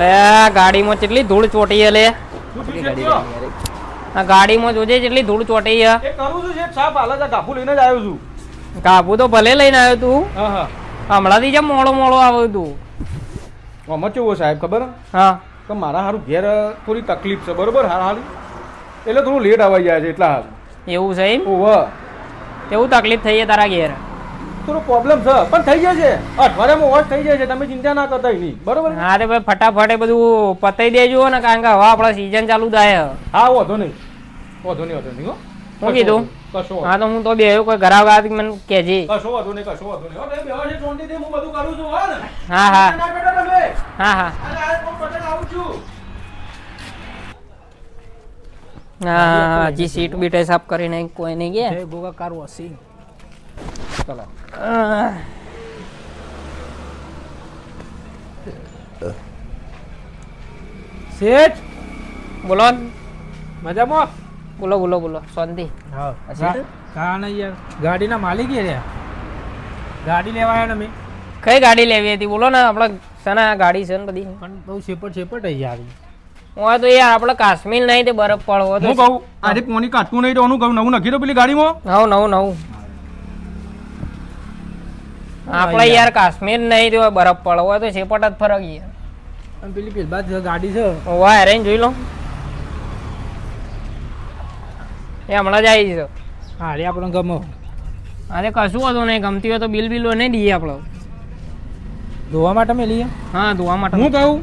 લે ગાડીમાં કેટલી ધૂળ ચોટી છે લે? આ ગાડીમાં જોજે કેટલી ધૂળ ચોટી છે. એ કરું છું શેઠ સાહેબ હાલ જ આ લઈને જ આવ્યો છું. કાપુ તો ભલે લઈને આવ્યો તું. હમણાંથી જેમ મોડો મોડો આવ્યો તું. આમાં કેવો સાહેબ ખબર? હા. તો મારા હારું ઘેર થોડી તકલીફ છે બરોબર હાર હાલ એટલે થોડું લેટ આવી જાય છે એટલા હાલ એવું છે એમ? એવું તકલીફ થઈ છે તારા ઘેર? થોડો પ્રોબ્લેમ છે. પણ થઈ જશે અઠવાડિયામાં વોશ થઈ જાય છે. તમે ચિંતા ના કરતા નહીં બરોબર હા તે ભાઈ ફટાફટ એ બધું પતાઈ દેજો ને કારણ કે હવે આપણા સીઝન ચાલુ થાય. હા વાંધો નહીં. વાંધો નહીં વાંધો નહીં હો. હું કીધું? કશો હા તો હું તો બે કોઈ ઘરાવ આવે મને કેજે કશો વાંધો નહીં કશો વાંધો નહીં. બે બેહો છે શાંતિથી હું બધું કરું છું હા ને. હા હા. ના બેટા તમે. હા હા. આવું છું. હા હજી સીટ બીટ સાફ કરીને કોઈ નહીં ગયા? જય ગોગા કાર વોશિંગ ચલો. શેઠ? બોલો મજામાં? બોલો બોલો બોલો. શાંતિ. હા. કા નહીં યાર. ગાડીના માલિક એ રહ્યા. ગાડી લેવા આવ્યા ને કઈ ગાડી લેવી હતી? બોલો ને આપણે સના ગાડી છે ને બધી? પણ બહુ છેપટ છેપટ આવી યાર. હું તો યાર આપણે કાશ્મીર નહીં તે બરફ પડવો હું કહું આજે કોની કાઢતું નહીં તો હું કહું નવું નખી દો પેલી ગાડીમાં? હા નવું નવું. આપણે યાર કાશ્મીર નહીં જો બરફ પડવો હોય તો છેપટ જ ફરક યાર. અને પેલી પેલી બાદ ગાડી છે. ઓવા અરેન્જ જોઈ લો. એ હમણાં જ આવી છે. હા રે આપણને ગમો. અરે કશું હતું નહીં ગમતી હોય તો બિલ બિલ નહીં દઈએ આપણે ધોવા માટે મેં લઈએ? હા ધોવા માટે. હું કહું?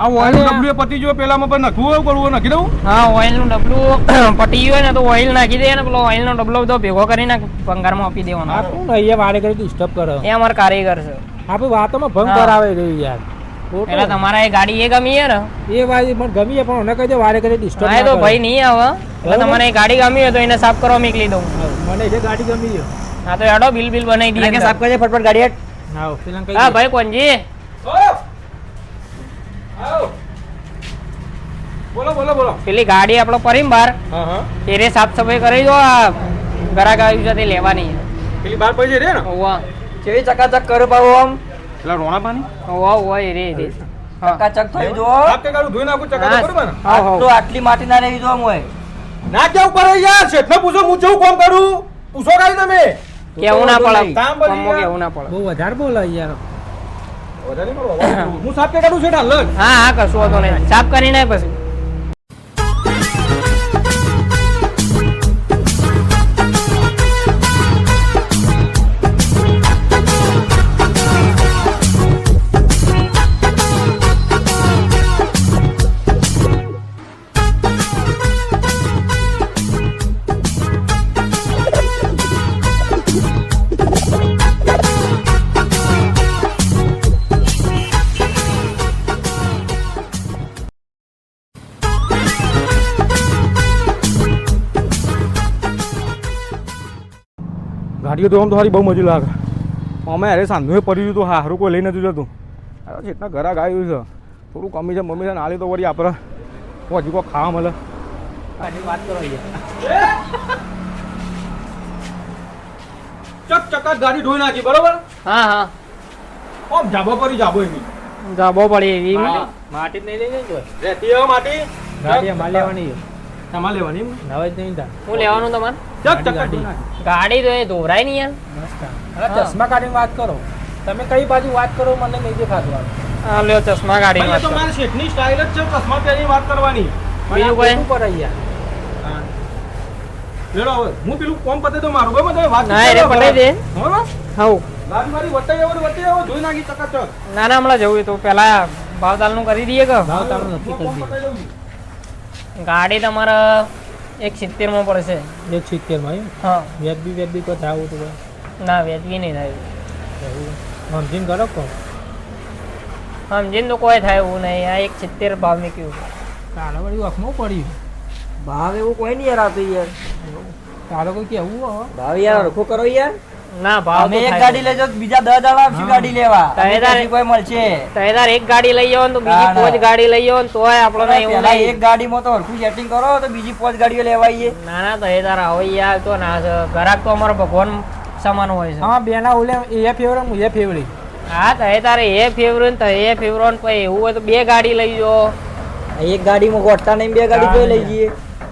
આ ઓઇલ ડબલ્યુ પતી જો પેલામાં પણ નખવું એવું કરવું નખી દઉં? હા ઓઇલનું ડબલું પતી ગયું ને તો ઓઇલ નાખી દે ને પેલો ઓઇલનો ડબલો બધો ભેગો કરીને ભંગારમાં આપી દેવાનો. આ કોણ અહીંયા વારે કરી ડિસ્ટર્બ કરે? એ અમાર કારીગર છે. આપણે વાતોમાં ભંગ કરાવે રહ્યું યાર. પેલા તમારા એ ગાડી એ ગમી ને? એ વાત મને ગમી પણ મને કહી દે વારે કરી ડિસ્ટર્બ હા તો ભાઈ નહીં આવે. એટલે તમારે એ ગાડી ગમી હોય તો એને સાફ કરવા મોકલી દઉં. મને જે ગાડી ગમી છે. હા તો એડો બિલ બિલ બનાવી દઈએ સાફ કરજે ફટફટ ગાડી હા ભાઈ કોણજી. બોલો બોલો બોલો. પેલી ગાડી આપણો પરી બાર. હા હા. એને સાફ સફાઈ કરી દો આ ગરાક આવ્યું છે તે લેવાની. પેલી બાર પડી રે ને? ઓવા જેવી ચકાચક કરો પાવો આમ. એટલે રોણા પાણી? ઓવા ઓવા એ રે રે ચકાચક થઈ જો આપકે ગાડું ધોઈ નાખું ચકાચક. બરોબર ને. તો આટલી માટી ના રહી જો આમ હોય. ના કેવું કરે યાર શેઠને પૂછો હું કેવું કામ કરું? પૂછો કાઈ તમે. કેવું ના પડે. કામ કેવું ના પડે. બહુ વધારે બોલાય યાર વધારે નહીં કરો, વધારે નહીં. હું હા કરશું વાંધો નહીં. સાફ કરીને પછી. ગાડીઓ તો આમ તો સારી બહુ મજા લાગે. અમે અરે સાંધુએ પડી ગયું હા હારું કોઈ લઈ નથી જતું. અરે જેટલા ઘરાક આવ્યું છે. થોડું કમી છે મમ્મી છે નાલી તો વળી આપણે હજી કોઈ ખાવા મળે. વાત કરો ચક ગાડી ધોઈ નાખી બરોબર? હા હા. આમ જાબો પડી જાબો એની. જાબો પડી એવી હા. માટી જ નહીં લઈ જજો રહેતી હવે માટી. ગાડી માલ લેવાની તમારે લેવાની? એમ? જ નહીં શું લેવાનું તમારે? ચક ચક ગાડી. તો એ ધોરાય નહીં યાર. અરે ચશ્મા કાઢીને વાત કરો. તમે કઈ બાજુ વાત કરો મને નહીં દેખાતું આ. લ્યો ચશ્મા કાઢી વાત તો શેઠની સ્ટાઇલ જ છે ચશ્મા પહેરી વાત કરવાની. બીજું કોઈ? પડે યાર. લેડો હવે હું પેલું કોમ પતે તો મારું બરાબર? તમે વાત ના એ પટાઈ દે. બરાબર? હવ. ગાડી મારી વટાઈ આવો વટાઈ આવો ધોઈ નાખી ચકાચક. ના ના હમણાં જવું તો પેલા ભાવતાલનું કરી દઈએ કે? ભાવ તારું નક્કી કરી છું. ગાડી તમારે એક સિત્તેરમાં પડશે. એક સિત્તેરમાં એમ? હા. વ્યાજબી વ્યાજબી કોઈ થાય તો ના વ્યાજબી નહીં થાય. સમજીને કરો કહો સમજીને તો કોઈ થાય એવું નહીં. આ એક સિત્તેર ભાવ મૂક્યું તારે વળી અખમાં પડ્યું. ભાવ એવું કોઈ નહીં યાર આવતું યાર. તારો કોઈ કેવું ભાવ યાર રખો કરો યાર. ના ભાવ અમે એક ગાડી લેજો તો બીજા દસ દાડા આવશું ગાડી લેવા. તહેદાર કોઈ મળશે. તહેદાર એક ગાડી લઈ આવો તો બીજી ના, ના. પોચ ગાડી લઈ આવો તો તોય આપણને એવું નહીં. એક ગાડીમાં તો હરખું સેટિંગ કરો તો બીજી પાંચ ગાડીઓ લેવાઈએ ના ના તહેદાર આવો તારા હોય યાર તો ના ઘરાક તો અમારો ભગવાન સમાન હોય છે. હા બેના ઓલે એ ફેવરે હું એ ફેવરી. હા તો એ તારે એ ફેવરેટ તો એ ફેવરેટ પછી એવું હોય તો બે ગાડી લઈ જો. એક ગાડીમાં ગોઠતા નહીં બે ગાડી જોઈ લઈ જઈએ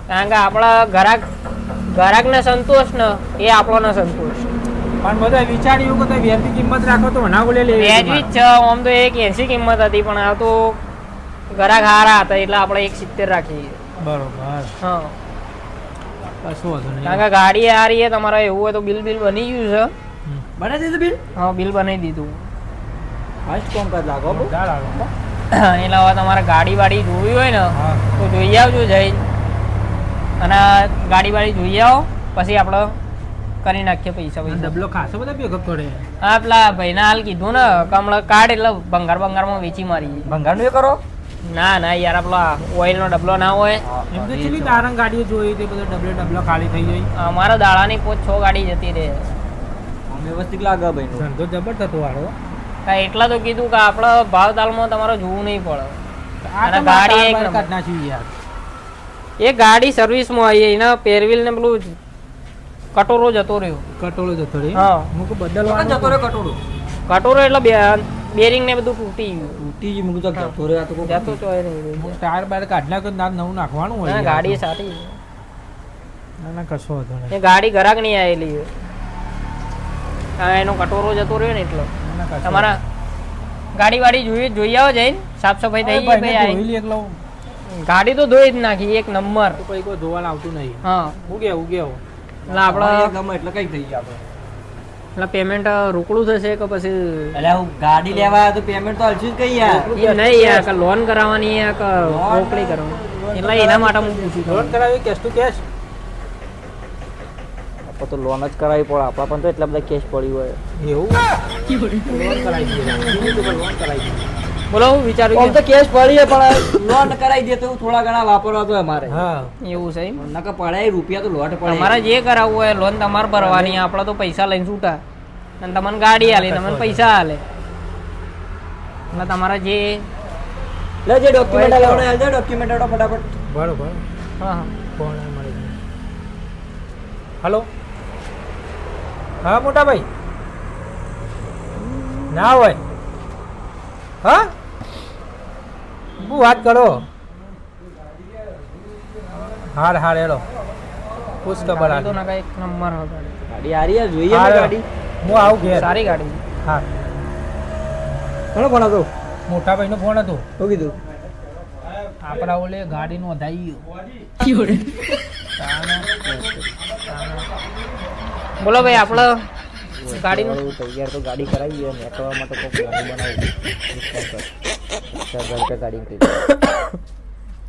કારણ કે આપણા ઘરાક ઘરાકને સંતોષ ને એ આપણને સંતોષ. પણ બધા વિચાર્યું કે તમે વ્યાજની કિંમત રાખો તો ના બોલે લેવી વ્યાજબી જ છે આમ તો એક એસી કિંમત હતી પણ આ તો ગરાક હારા હતા એટલે આપણે એક સિત્તેર રાખીએ. બરોબર. હા. કશું વાંધો નહીં કારણ કે ગાડી હારી છે તમારે એવું હોય તો બિલ બિલ બની ગયું બને દીધું બિલ? હા બિલ બનાવી દીધું. ફાસ્ટ કોમ કર લાગો. એટલે હવે તમારે ગાડી વાડી જોવી હોય ને તો જોઈ આવજો જઈ અને ગાડી વાડી જોઈ આવો પછી આપણે કરી નાખીએ પૈસા પૈસા. ડબલો ખાસો બધા ભેગો પડે. હા પેલા ભાઈને હાલ કીધું ને કમળ કાઢ એટલે ભંગાર ભંગારમાં વેચી મારી. ભંગારનું એ કરો? ના ના યાર આપલો ઓઇલનો ડબલો ના હોય. એમ તો ચેટલી તારંગ ગાડીઓ જોઈ તે બધો ડબલો ડબલો ખાલી થઈ ગઈ અમારા દાડાની પોચ છ ગાડી જતી રહે. વ્યવસ્થિત લાગે ભાઈ ધંધો જબરદસ્ત વાળો. હા એટલા તો કીધું કે આપણે ભાવ તાલમાં તમારે જોવું નહીં પડે. અને ગાડી એક નાખ્યું યાર. એ ગાડી સર્વિસમાં આવી એના પેરવીલ ને પેલું કટોરો જતો રહ્યો. કટોરો જતો રહ્યો? હા. હું કે જતો બદલવાનો રે કટોરું. કટોરો એટલે બે બેરિંગ ને બધું તૂટી ગયું. તૂટી ગયું મુકતો તો જતો રહ્યો આ તો જતો તો રહ્યો ટાયર બાર કાઢ નાખ્યો ના નવું નાખવાનું હોય. ના ગાડી સારી ના ના કશો હતો એ ગાડી ઘરાક નહીં આવેલી હા એનો કટોરો જતો રહ્યો ને એટલો. તમારા ગાડી વાડી જોઈ જોઈ આવો જઈને સાફ સફાઈ થઈ ગઈ ભાઈ ધોઈ લે એકલો. ગાડી તો ધોઈ જ નાખી એક નંબર. કોઈ કોઈ ધોવાનું આવતું નહીં. હા. ઉગે ઉગે એટલે આપણે ગમે એટલે કઈ થઈ જાય આપણે. એટલે પેમેન્ટ રોકડું થશે કે પછી એટલે હું ગાડી લેવા આવ્યો તો પેમેન્ટ તો હલશું જ કઈ યાર. નહીં યાર કે લોન કરાવવાની યાર કે રોકડી કરવાની એટલે એના માટે હું પૂછું લોન કરાવી કેશ ટુ કેશ? આપણે તો લોન જ કરાવી પડે આપણા પણ તો એટલા બધા કેશ પડી હોય. એવું? લોન કરાવી લોન કરાવી બોલો હું વિચાર્યું આમ તો કેસ પડી છે પણ લોન કરાવી દે તો થોડા ઘણા વાપરવા તો અમારે. હા. એવું છે? નકર પડાય રૂપિયા તો લોટ પડે. અમારે જે કરાવવું હોય લોન તમારે ભરવાની આપણે તો પૈસા લઈને છૂટા. અને તમને ગાડી આલે તમને પૈસા આલે એટલે તમારે જે લે જે ડોક્યુમેન્ટ આલે દે ડોક્યુમેન્ટ આડો ફટાફટ. બરોબર. હા હા. ફોન મળી હલો? હા મોટા ભાઈ ના હોય. હા? વાત કરો. હાર હાર હેલો. ખુશ ખબર ગાડી તો ના એક નંબર હો ગાડી. ગાડી હારી યાર જોઈએ ગાડી. હું આવું ઘેર. સારી ગાડી. હા. કોનો ફોન હતો? મોટા ભાઈનો ફોન હતો. શું કીધું? આપણા ઓલે ગાડીનો અધાઈ. ગયો બોલો ભાઈ આપણે ગાડીનું તૈયાર તો ગાડી કરાવી ને તો માટે કોઈ ગાડી બનાવું ગાડી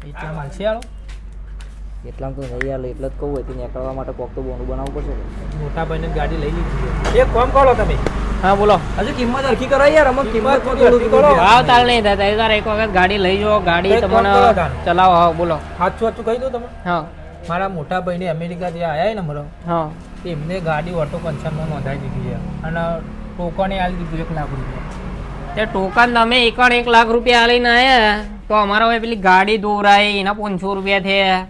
એટલા માલશે આલો એટલામાં તો નહીં યાર એટલે જ કહું હોય નીકળવા માટે કોક તો બોનું બનાવવું પડશે. મોટા ભાઈને ગાડી લઈ લીધી એક કોમ કરો તમે. હા બોલો. હજુ કિંમત હરખી કરો યાર અમુક કિંમત કરો. હા તાલ નહીં થતા એ તારે એક વખત ગાડી લઈ જાઓ ગાડી તમને ચલાવો. હા બોલો. સાચું સાચું કહી દઉં તમે હા. મારા મોટા ભાઈને જે આવ્યા ને મારો હા. એમને ગાડી ઓટો પંચાણમાં નોંધાવી દીધી છે. અને ટોકને આલી દીધું એક લાખ રૂપિયા. તે ટોકન તમે એકણ એક લાખ રૂપિયા લઈને આવ્યા તો અમારા હવે પેલી ગાડી દોરાય એના પાંચસો રૂપિયા થયા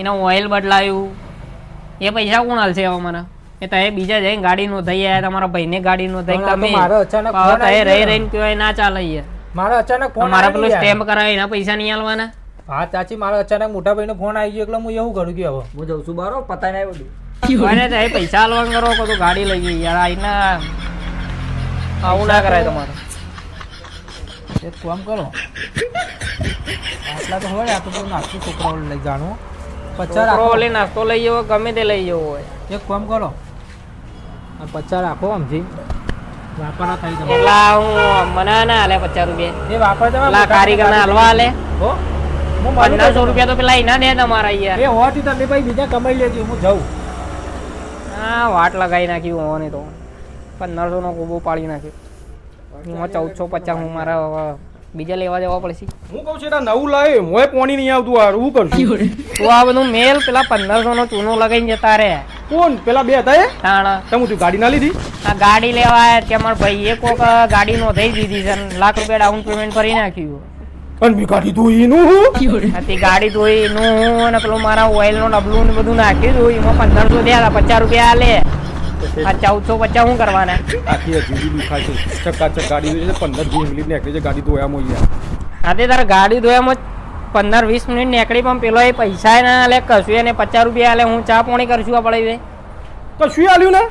એના ઓઇલ બદલાયું. એ પૈસા કોણ હાલશે અમારા એ તમે બીજા જઈને ગાડી નોંધાઈ આવ્યા તમારા ભાઈને ગાડી નોંધાઈ પણ તમે તમે રહી રહીને કહેવાય ના ચાલે મારો અચાનક ફોન મારા પેલો. સ્ટેમ્પ કરાવે એના પૈસા નહીં આલવાના? હા ચાચી મારા અચાનક મોટા ભાઈનો ફોન આવી ગયો એટલે હું એવું કરું કે હવે. હું જઉં છું બારો પતા નહીં બધું તો પૈસા હાલવાનું કરો તો ગાડી લઈ ગઈ યાર આઈના આવું ના કરાય તમારે. એક કામ કરો. આટલા તો હોય આ તો નાસ્તો છોકરાઓ લઈ જાણું. પચાસ આખો રાખો. ઓલી નાસ્તો લઈ જવો ગમે તે લઈ જવો હોય. એક કામ કરો. આ પચાસ રાખો સમજી વાપરા થઈ તમે એટલા હું મને ના હાલે પચાસ રૂપિયા. એ વાપર તમે લા કારીગર ના હલવા હાલે હો? પંદરસો રૂપિયા તો પેલા એના દે તમારા યાર એ હોવાથી તમે ભાઈ બીજા કમાઈ લેજો હું જાઉં. હા વાટ લગાવી નાખ્યું હોવાની તો. પંદરસો નો કૂબો પાડી નાખ્યો. એમાં ચૌદસો પચાસ હું મારા બીજા લેવા જવા પડશે. હું કહું છું એટલે નવું લાવે મોય પોણી નહીં આવતું આ હું કરશું તો આ બધું મેલ પેલા પંદરસો નો ચૂનો લગાવીને જતા રે કોણ? પેલા બે હતા એ? તાણા. તમે તું ગાડી ના લીધી? આ ગાડી લેવા આવ્યા કે મારા એક કોક ગાડી નો થઈ દીધી છે લાખ રૂપિયા ડાઉન પેમેન્ટ કરી નાખ્યું. અને મેં ગાડી તું એનું હું? તે ગાડી ધોઈ નું અને પેલું મારા ઓઇલ નો ડબલું ને બધું નાખ્યું હતું. એમાં પંદરસો થયા હતા પચાસ રૂપિયા આલે. આ ચૌદસો પચાસ શું કરવાના? આખી હજી દુખાય છે. ચક્કા ગાડી છે પંદર વીસ મિનિટ નીકળી છે ગાડી ધોયામાં યાર હા તે તારે ગાડી ધોયામાં પંદર વીસ મિનિટ નીકળી પણ પેલો એ પૈસા ના લે કશું એને પચાસ રૂપિયા આલે હું ચા પોણી કરશું આપણે આલ્યું ને?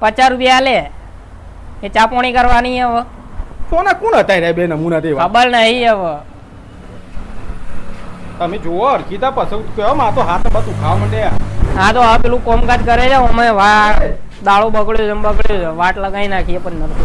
પચાસ રૂપિયા આલે. એ ચા પાણી કરવાની હવે. સોના કોણ હતા રે બે નમૂના તેવા? ખબર નહીં હવે. તમે જુઓ અરખીતા પસંદ કયો માં તો હાથ બધું ખાવા માંડે હા તો હા પેલું કોમકાજ કરે છે અમે વા દાળો બગડ્યો છે બગડ્યો વાટ લગાવી નાખીએ પંદરસો